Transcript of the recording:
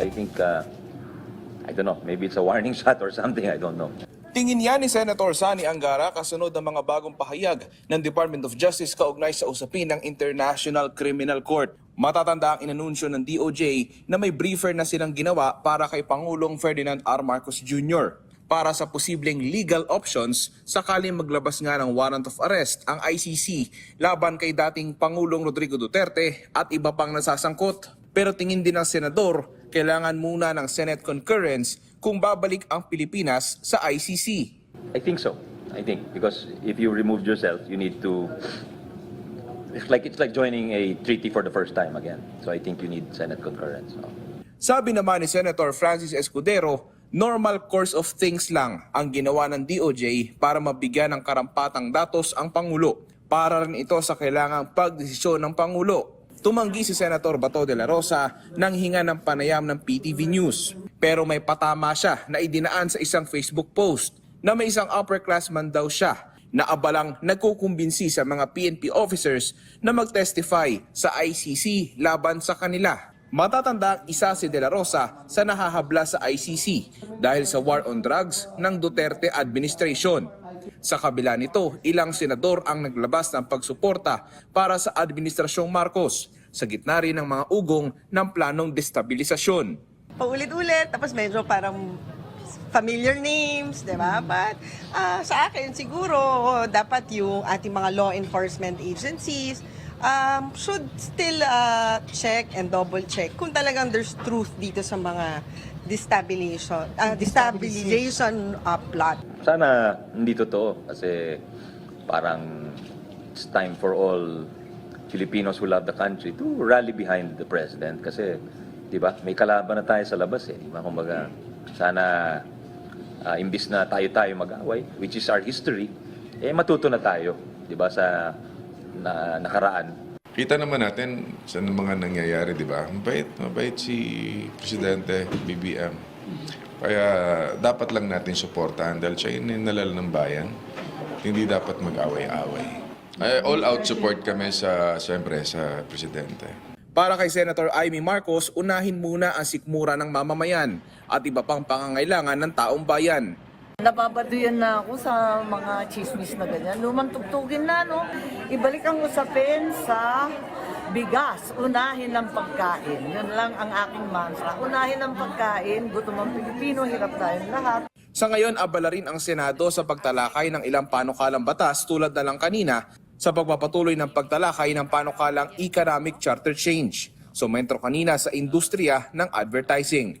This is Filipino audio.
I think, uh, I don't know, maybe it's a warning shot or something, I don't know. Tingin yan ni Senator Sani Angara kasunod ng mga bagong pahayag ng Department of Justice kaugnay sa usapin ng International Criminal Court. Matatanda ang inanunsyo ng DOJ na may briefer na silang ginawa para kay Pangulong Ferdinand R. Marcos Jr. para sa posibleng legal options sakaling maglabas nga ng warrant of arrest ang ICC laban kay dating Pangulong Rodrigo Duterte at iba pang nasasangkot. Pero tingin din ng senador, kailangan muna ng Senate concurrence kung babalik ang Pilipinas sa ICC. I think so. I think because if you removed yourself, you need to. It's like it's like joining a treaty for the first time again. So I think you need Senate concurrence. no? Sabi naman ni Senator Francis Escudero, normal course of things lang ang ginawa ng DOJ para mabigyan ng karampatang datos ang Pangulo. Para rin ito sa kailangang pagdesisyon ng Pangulo. Tumanggi si Senator Bato de la Rosa nang hinga ng panayam ng PTV News. Pero may patama siya na idinaan sa isang Facebook post na may isang upperclassman daw siya na abalang nagkukumbinsi sa mga PNP officers na mag-testify sa ICC laban sa kanila. Matatanda isa si De La Rosa sa nahahabla sa ICC dahil sa war on drugs ng Duterte administration. Sa kabila nito, ilang senador ang naglabas ng pagsuporta para sa Administrasyong Marcos sa gitna rin ng mga ugong ng planong destabilisasyon. paulit-ulit, tapos medyo parang familiar names, di ba? But ah, sa akin, siguro, dapat yung ating mga law enforcement agencies um, should still ah, check and double check kung talagang there's truth dito sa mga destabilization, ah, destabilization ah, plot. Sana hindi totoo kasi parang it's time for all Filipinos who love the country to rally behind the president kasi 'di ba may kalaban na tayo sa labas eh di ba kumbaga sana ah, imbis na tayo-tayo mag-away which is our history eh matuto na tayo 'di ba sa na, nakaraan Kita naman natin sa mga nangyayari, di ba? Mabait, mabait si Presidente BBM. Kaya dapat lang natin suportahan dahil siya yung nalala ng bayan. Hindi dapat mag-away-away. Ay, all-out support kami sa, siyempre, sa Presidente. Para kay Senator Amy Marcos, unahin muna ang sikmura ng mamamayan at iba pang pangangailangan ng taong bayan. Nababaduyan na ako sa mga chismis na ganyan. Lumantugtugin na, no? Ibalik ang usapin sa bigas. Unahin ang pagkain. Yun lang ang aking mantra. Unahin ang pagkain. Gutom ang Pilipino, hirap tayong lahat. Sa ngayon, abala rin ang Senado sa pagtalakay ng ilang panukalang batas tulad na lang kanina sa pagpapatuloy ng pagtalakay ng panukalang economic charter change. Sumentro kanina sa industriya ng advertising.